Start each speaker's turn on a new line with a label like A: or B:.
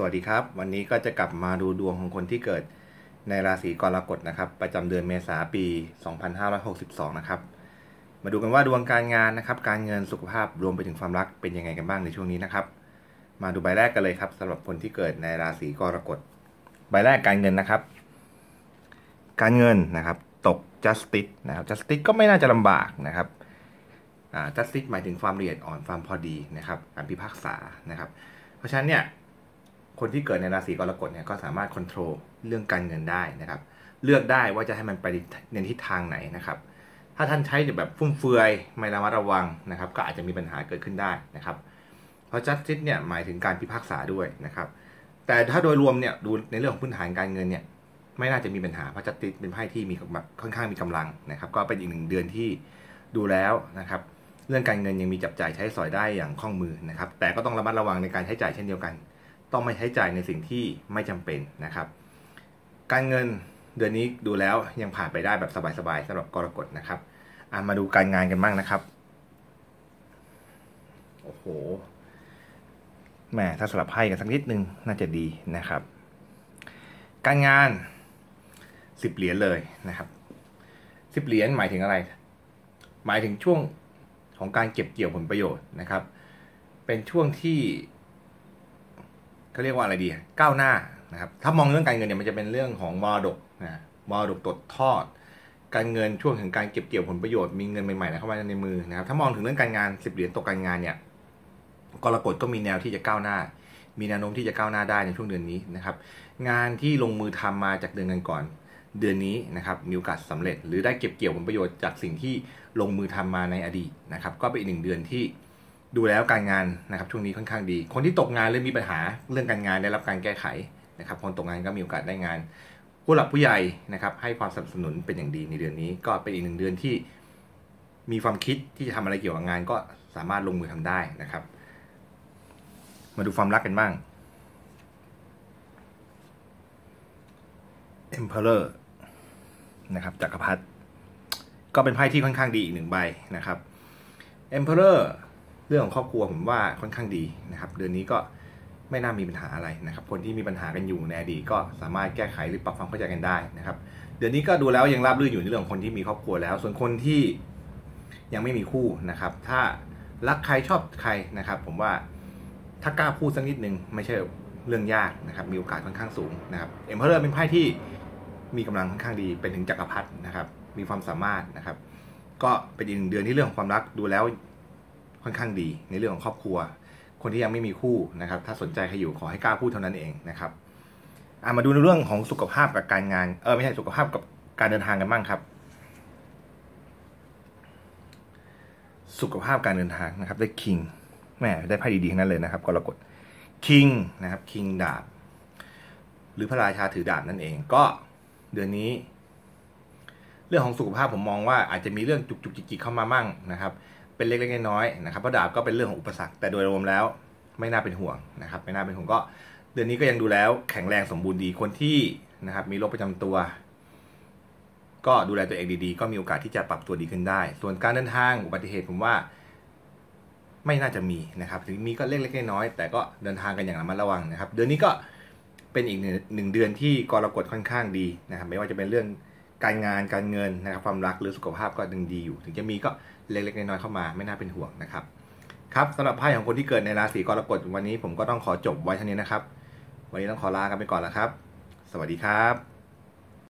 A: สวัสดีครับ วันนี้ก็จะกลับมาดูดวงของคนที่เกิดในราศีกรกฎนะครับ ประจำเดือนเมษาปี 2562 นะครับ มาดูกันว่าดวงการงานนะครับ การเงินสุขภาพรวมไปถึงความรักเป็นยังไงกันบ้างในช่วงนี้นะครับ มาดูใบแรกกันเลยครับสำหรับคนที่เกิดในราศีกรกฎใบแรกการเงินนะครับ การเงินนะครับ ตก justice นะครับ justice ก็ไม่น่าจะลำบากนะครับ justice หมายถึงความละเอียดอ่อนความพอดีนะครับการพิพากษานะครับ เพราะฉะนั้นเนี่ย คนที่เกิดในราศีกรกฎเนี่ยก็สามารถควบคุมเรื่องการเงินได้นะครับ เลือกได้ว่าจะให้มันไปในทิศทางไหนนะครับ ถ้าท่านใช้แบบฟุ่มเฟือยไม่ระมัดระวังนะครับ ก็อาจจะมีปัญหาเกิดขึ้นได้นะครับ เพราะ justice เนี่ยหมายถึงการพิพากษาด้วยนะครับ แต่ถ้าโดยรวมเนี่ยดูในเรื่องของพื้นฐานการเงินเนี่ยไม่น่าจะมีปัญหาเพราะ justice เป็นไพ่ที่มีแบบค่อนข้างมีกำลังนะครับ ก็เป็นอีกหนึ่งเดือนที่ดูแล้วนะครับ เรื่องการเงินยังมีจับจ่ายใช้สอยได้อย่างคล่องมือนะครับ แต่ก็ต้องระมัดระวังในการใช้จ่ายเช่นเดียวกัน ต้องไม่ใช้จ่ายในสิ่งที่ไม่จำเป็นนะครับ การเงินเดือนนี้ดูแล้วยังผ่านไปได้แบบสบายๆสำหรับกรกฎนะครับมาดูการงานกันบ้างนะครับโอ้โหแหมถ้าสลับไพ่กันสักนิดนึงน่าจะดีนะครับ การงานสิบเหรียญเลยนะครับสิบเหรียญหมายถึงอะไร หมายถึงช่วงของการเก็บเกี่ยวผลประโยชน์นะครับ เป็นช่วงที่ เขาเรียกว่าอะไรดีก้าวหน้านะครับถ้ามองเรื่องการเงินเนี่ยมันจะเป็นเรื่องของมรดกนะมรดกตดทอด การเงินช่วงถึงการเก็บเกี่ยวผลประโยชน์มีเงินใหม่ๆเข้ามาในมือนะครับถ้ามองถึงเรื่องการงานสิบเหรียญตกการงานเนี่ยกรกฎก็มีแนวที่จะก้าวหน้า มีแนวโน้มที่จะก้าวหน้าได้ในช่วงเดือนนี้นะครับ งานที่ลงมือทำมาจากเดือนกันก่อนเดือนนี้นะครับมีโอกาสสาเร็จ หรือได้เก็บเกี่ยวผลประโยชน์จากสิ่งที่ลงมือทำมาในอดีตนะครับ ก็เป็นอีกหนึ่งเดือนที่ ดูแล้วการงานนะครับช่วงนี้ค่อนข้างดี คนที่ตกงานหรือมีปัญหาเรื่องการงานได้รับการแก้ไขนะครับคนตกงานก็มีโอกาสได้งาน ผู้หลักผู้ใหญ่นะครับให้ความสนับสนุนเป็นอย่างดีในเดือนนี้ ก็เป็นอีกหนึ่งเดือนที่มีความคิดที่จะทำอะไรเกี่ยวกับงานก็สามารถลงมือทำได้นะครับ มาดูความรักกันบ้าง Emperor นะครับจักรพรรดิก็เป็นไพ่ที่ค่อนข้างดีอีกหนึ่งใบนะครับ Emperor เรื่องของครอบครัวผมว่าค่อนข้างดีนะครับ เดือนนี้ก็ไม่น่ามีปัญหาอะไรนะครับ คนที่มีปัญหากันอยู่ในอดีตก็สามารถแก้ไขหรือปรับความเข้าใจกันได้นะครับ เดือนนี้ก็ดูแล้วยังราบรื่นอยู่ในเรื่องของคนที่มีครอบครัวแล้ว ส่วนคนที่ยังไม่มีคู่นะครับ ถ้ารักใครชอบใครนะครับ ผมว่าถ้ากล้าพูดสักนิดนึงไม่ใช่เรื่องยากนะครับ มีโอกาสค่อนข้างสูงนะครับเอ็มเพอร์เป็นไพ่ที่มีกำลังค่อนข้างดีเป็นถึงจักรพรรดินะครับ มีความสามารถนะครับ ก็เป็นอีกหนึ่งเดือนที่เรื่องของความรักดูแล้ว ค่อนข้างดีในเรื่องของครอบครัว คนที่ยังไม่มีคู่นะครับ ถ้าสนใจใครอยู่ขอให้กล้าพูดเท่านั้นเองนะครับามาดูในเรื่องของสุขภาพกับการงานเออไม่ใช่สุขภาพกับการเดินทางกันบ้างครับ สุขภาพการเดินทางนะครับ ได้คิงแม่ได้ไพ่ดีๆทั้งนั้นเลยนะครับกรกฎคิงนะครับคิงดาบหรือพระราชาถือดาบนั่นเองก็เดือนนี้ เรื่องของสุขภาพผมมองว่าอาจจะมีเรื่องจุกจุกจิกๆเข้ามามั่งนะครับ เป็นเล็กๆน้อยๆนะครับเพราะดาบก็เป็นเรื่องของอุปสรรคแต่โดยรวมแล้วไม่น่าเป็นห่วงนะครับ ไม่น่าเป็นห่วงก็ เดือนนี้ก็ยังดูแล้วแข็งแรงสมบูรณ์ดีคนที่นะครับ มีโรคประจำตัว ก็ดูแลตัวเองดีๆ ก็มีโอกาสที่จะปรับตัวดีขึ้นได้ ส่วนการเดินทางอุบัติเหตุผมว่า ไม่น่าจะมีนะครับ ถึงมีก็เล็กๆน้อยๆแต่ก็เดินทางกันอย่างระมัดระวังนะครับ เดือนนี้ก็เป็นอีกหนึ่งเดือนที่กรกฎค่อนข้างดีนะครับ ไม่ว่าจะเป็นเรื่อง การงานการเงินนะครับความรักหรือสุขภาพก็ดึงดีอยู่ ถึงจะมีก็เล็กๆน้อยๆเข้ามาไม่น่าเป็นห่วงนะครับครับสำหรับไพ่ของคนที่เกิดในราศีกรกฎวันนี้ผมก็ต้องขอจบไว้เท่านี้นะครับ วันนี้ต้องขอลากันไปก่อนแล้วครับ สวัสดีครับ